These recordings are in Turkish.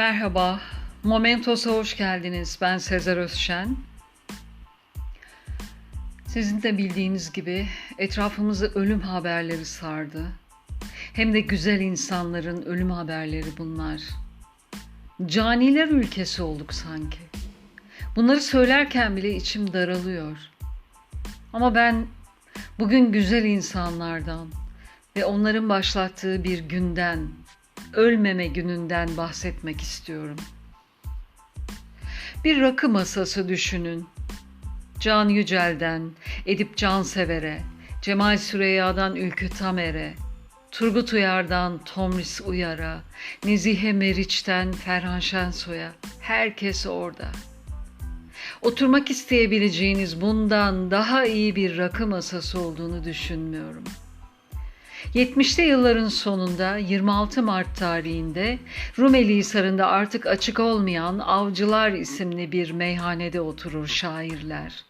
Merhaba, Momentos'a hoş geldiniz. Ben Sezer Özşen. Sizin de bildiğiniz gibi etrafımızı ölüm haberleri sardı. Hem de güzel insanların ölüm haberleri bunlar. Caniler ülkesi olduk sanki. Bunları söylerken bile içim daralıyor. Ama ben bugün güzel insanlardan ve onların başlattığı bir günden, ölmeme gününden bahsetmek istiyorum. Bir rakı masası düşünün. Can Yücel'den, Edip Cansever'e, Cemal Süreyya'dan Ülkü Tamer'e, Turgut Uyar'dan Tomris Uyar'a, Nezihe Meriç'ten Ferhan Şensoy'a herkes orada. Oturmak isteyebileceğiniz bundan daha iyi bir rakı masası olduğunu düşünmüyorum.'' 70'li yılların sonunda 26 Mart tarihinde Rumeli Hisarı'nda artık açık olmayan Avcılar isimli bir meyhanede oturur şairler.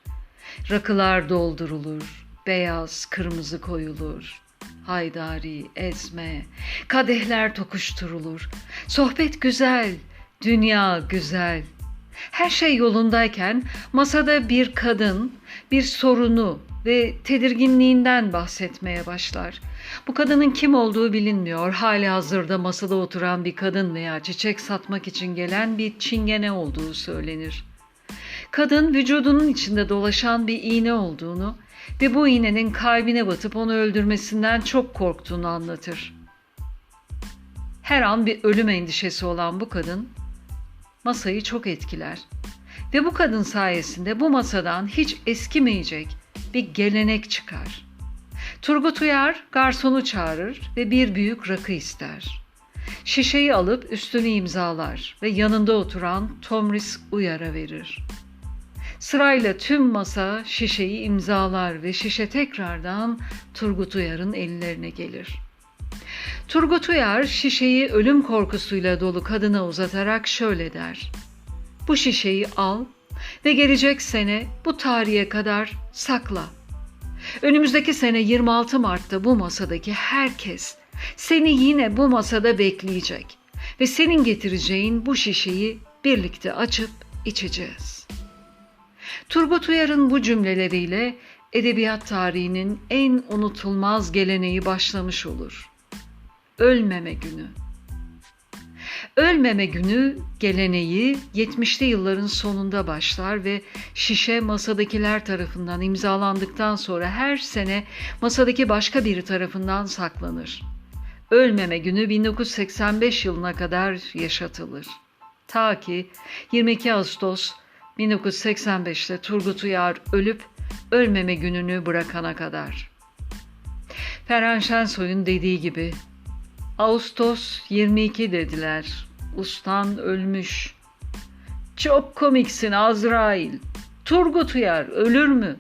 Rakılar doldurulur, beyaz, kırmızı koyulur. Haydari, ezme, kadehler tokuşturulur. Sohbet güzel, dünya güzel. Her şey yolundayken masada bir kadın bir sorunu ve tedirginliğinden bahsetmeye başlar. Bu kadının kim olduğu bilinmiyor. Hali hazırda masada oturan bir kadın veya çiçek satmak için gelen bir çingene olduğu söylenir. Kadın vücudunun içinde dolaşan bir iğne olduğunu ve bu iğnenin kalbine batıp onu öldürmesinden çok korktuğunu anlatır. Her an bir ölüm endişesi olan bu kadın masayı çok etkiler. Ve bu kadın sayesinde bu masadan hiç eskimeyecek bir gelenek çıkar. Turgut Uyar garsonu çağırır ve bir büyük rakı ister. Şişeyi alıp üstünü imzalar ve yanında oturan Tomris Uyar'a verir. Sırayla tüm masa şişeyi imzalar ve şişe tekrardan Turgut Uyar'ın ellerine gelir. Turgut Uyar şişeyi ölüm korkusuyla dolu kadına uzatarak şöyle der. Bu şişeyi al ve gelecek sene bu tarihe kadar sakla. Önümüzdeki sene 26 Mart'ta bu masadaki herkes seni yine bu masada bekleyecek ve senin getireceğin bu şişeyi birlikte açıp içeceğiz. Turgut Uyar'ın bu cümleleriyle edebiyat tarihinin en unutulmaz geleneği başlamış olur. Ölmeme günü. Ölmeme günü geleneği 70'li yılların sonunda başlar ve şişe masadakiler tarafından imzalandıktan sonra her sene masadaki başka biri tarafından saklanır. Ölmeme günü 1985 yılına kadar yaşatılır. Ta ki 22 Ağustos 1985'te Turgut Uyar ölüp ölmeme gününü bırakana kadar. Ferhan Şensoy'un dediği gibi Ağustos 22 dediler. Ustan ölmüş. Çok komiksin Azrail. Turgut Uyar ölür mü?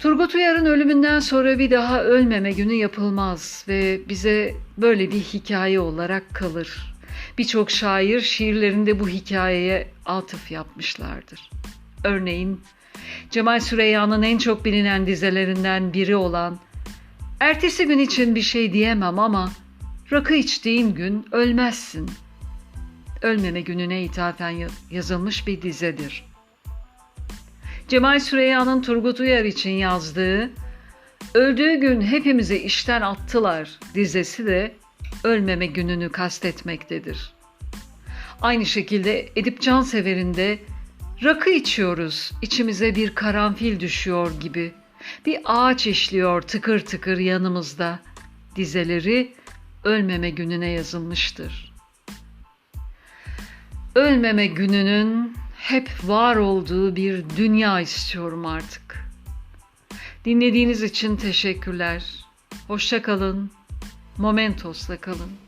Turgut Uyar'ın ölümünden sonra bir daha ölmeme günü yapılmaz ve bize böyle bir hikaye olarak kalır. Birçok şair şiirlerinde bu hikayeye atıf yapmışlardır. Örneğin Cemal Süreyya'nın en çok bilinen dizelerinden biri olan Ertesi gün için bir şey diyemem ama rakı içtiğin gün ölmezsin. Ölmeme gününe ithafen yazılmış bir dizedir. Cemal Süreyya'nın Turgut Uyar için yazdığı Öldüğü gün hepimizi işten attılar dizesi de ölmeme gününü kastetmektedir. Aynı şekilde Edip Cansever'in de rakı içiyoruz, içimize bir karanfil düşüyor gibi bir ağaç işliyor tıkır tıkır yanımızda. Dizeleri ölmeme gününe yazılmıştır. Ölmeme gününün hep var olduğu bir dünya istiyorum artık. Dinlediğiniz için teşekkürler. Hoşça kalın. Momentos'la kalın.